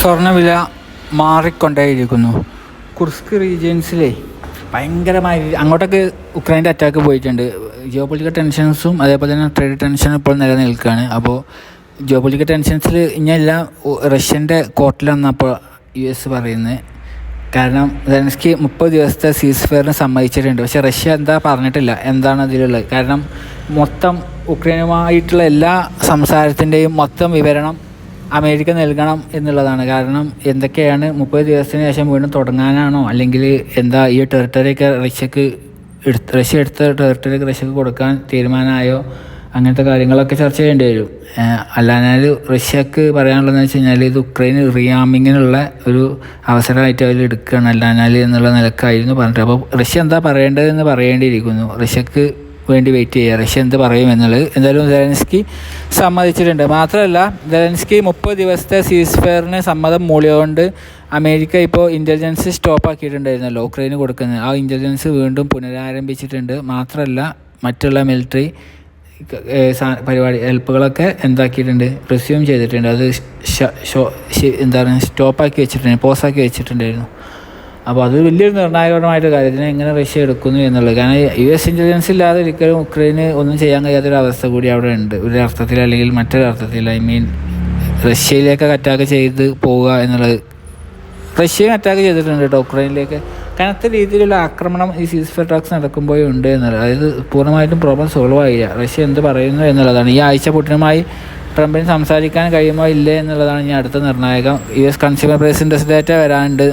സ്വർണവില മാറിക്കൊണ്ടേയിരിക്കുന്നു. കുർസ്ക് റീജിയൻസിലെ ഭയങ്കരമായി അങ്ങോട്ടൊക്കെ ഉക്രൈന്റെ അറ്റാക്ക് പോയിട്ടുണ്ട്. ജിയോ പൊളിറ്റിക്കൽ ടെൻഷൻസും അതേപോലെ തന്നെ ട്രേഡ് ടെൻഷനും ഇപ്പോൾ നിലനിൽക്കുകയാണ്. അപ്പോൾ ജിയോ പൊളിറ്റിക്കൽ ടെൻഷൻസിൽ ഇനിയെല്ലാം റഷ്യന്റെ കോർട്ടിലെന്നപ്പോൾ യു എസ് പറയുന്നത്. കാരണം സെലൻസ്കി മുപ്പത് ദിവസത്തെ സീസ് ഫെയറിന് സമ്മതിച്ചിട്ടുണ്ട്. പക്ഷേ റഷ്യ എന്താ പറഞ്ഞിട്ടില്ല? എന്താണ് അതിലുള്ളത്? കാരണം മൊത്തം ഉക്രൈനുമായിട്ടുള്ള എല്ലാ സംസാരത്തിന്റെയും മൊത്തം വിവരണം അമേരിക്ക നൽകണം എന്നുള്ളതാണ്. കാരണം എന്തൊക്കെയാണ് മുപ്പത് ദിവസത്തിന് ശേഷം വീണ്ടും തുടങ്ങാനാണോ? അല്ലെങ്കിൽ എന്താ ഈ ടെറിട്ടറിയൊക്കെ റഷ്യക്ക് എടുത്ത് റഷ്യ എടുത്ത ടെറിട്ടറിയൊക്കെ റഷ്യക്ക് കൊടുക്കാൻ തീരുമാനമായോ? അങ്ങനത്തെ കാര്യങ്ങളൊക്കെ ചർച്ച ചെയ്യേണ്ടി വരും. അല്ലാഞ്ഞാൽ റഷ്യക്ക് പറയാനുള്ളതെന്ന് വെച്ച് കഴിഞ്ഞാൽ ഇത് ഉക്രൈൻ റിയാമിങ്ങിനുള്ള ഒരു അവസരമായിട്ട് അവർ എടുക്കുകയാണ്. അല്ലാഞ്ഞാൽ എന്നുള്ള നിലക്കായിരുന്നു പറഞ്ഞിട്ട്. അപ്പോൾ റഷ്യ എന്താ പറയേണ്ടതെന്ന് പറയേണ്ടിയിരിക്കുന്നു. റഷ്യക്ക് വേണ്ടി വെയിറ്റ് ചെയ്യുക റഷ്യ എന്ത് പറയും എന്നുള്ളത് എന്തായാലും സെലൻസ്കി സമ്മതിച്ചിട്ടുണ്ട്. മാത്രമല്ല സെലൻസ്കി മുപ്പത് ദിവസത്തെ സീസ് ഫെയറിന് സമ്മതം മൂളിയതുകൊണ്ട് അമേരിക്ക ഇപ്പോൾ ഇന്റലിജൻസ് സ്റ്റോപ്പ് ആക്കിയിട്ടുണ്ടായിരുന്നല്ലോ ഉക്രൈന് കൊടുക്കുന്നത്. ആ ഇന്റലിജൻസ് വീണ്ടും പുനരാരംഭിച്ചിട്ടുണ്ട്. മാത്രമല്ല മറ്റുള്ള മിലിറ്ററി പരിപാടി ഹെൽപ്പുകളൊക്കെ എന്താക്കിയിട്ടുണ്ട്? റിസ്യൂം ചെയ്തിട്ടുണ്ട്. അത് എന്താ എന്താണ് സ്റ്റോപ്പാക്കി വെച്ചിട്ടുണ്ട് പോസാക്കി വെച്ചിട്ടുണ്ടായിരുന്നു. അപ്പോൾ അത് വലിയൊരു നിർണായകപരമായിട്ട് കാര്യത്തിന് എങ്ങനെ റഷ്യ എടുക്കുന്നു എന്നുള്ളത്. കാരണം യു എസ് ഇന്റലിജൻസ് ഇല്ലാതെ ഒരിക്കലും ഉക്രൈന് ഒന്നും ചെയ്യാൻ കഴിയാത്തൊരു അവസ്ഥ കൂടി അവിടെ ഉണ്ട്. ഒരു അർത്ഥത്തിൽ അല്ലെങ്കിൽ മറ്റൊരു അർത്ഥത്തിൽ ഐ മീൻ റഷ്യയിലേക്ക് അറ്റാക്ക് ചെയ്ത് പോവുക എന്നുള്ളത്. റഷ്യയും അറ്റാക്ക് ചെയ്തിട്ടുണ്ട് കേട്ടോ ഉക്രൈനിലേക്ക്. കനത്ത രീതിയിലുള്ള ആക്രമണം ഈ സീസ് ഫെയർ നടക്കുമ്പോഴും ഉണ്ട് എന്നുള്ളത്. അതായത് പൂർണമായിട്ടും പ്രോബ്ലം സോൾവ് ആയില്ല. റഷ്യ എന്ത് പറയുന്നു എന്നുള്ളതാണ്. ഈ ആഴ്ച പുട്ടിനുമായി ട്രംപിന് സംസാരിക്കാൻ കഴിയുമോ ഇല്ലേ എന്നുള്ളതാണ് ഇനി അടുത്ത നിർണായകം. U S consumer price data data വരാനുണ്ട്.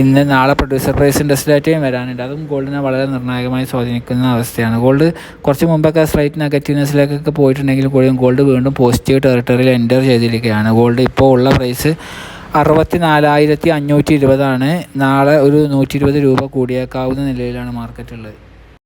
ഇന്ന് നാളെ പ്രൊഡ്യൂസർ പ്രൈസ് ഇൻഡസ്ട്രി ഡാറ്റയും വരാനുണ്ട്. അതും ഗോൾഡിനെ വളരെ നിർണായകമായി സ്വാധീനിക്കുന്ന അവസ്ഥയാണ്. ഗോൾഡ് കുറച്ച് മുമ്പൊക്കെ സ്ലൈറ്റ് നെഗറ്റീവ്നെസ്സിലേക്കൊക്കെ പോയിട്ടുണ്ടെങ്കിൽ കൂടിയും ഗോൾഡ് വീണ്ടും പോസിറ്റീവ് ടെറിട്ടറിയിൽ എന്റർ ചെയ്തിരിക്കുകയാണ്. ഗോൾഡ് ഇപ്പോൾ ഉള്ള പ്രൈസ് അറുപത്തി നാലായിരത്തി അഞ്ഞൂറ്റി ഇരുപതാണ്. നാളെ ഒരു നൂറ്റി ഇരുപത് രൂപ കൂടിയേക്കാവുന്ന നിലയിലാണ് മാർക്കറ്റുള്ളത്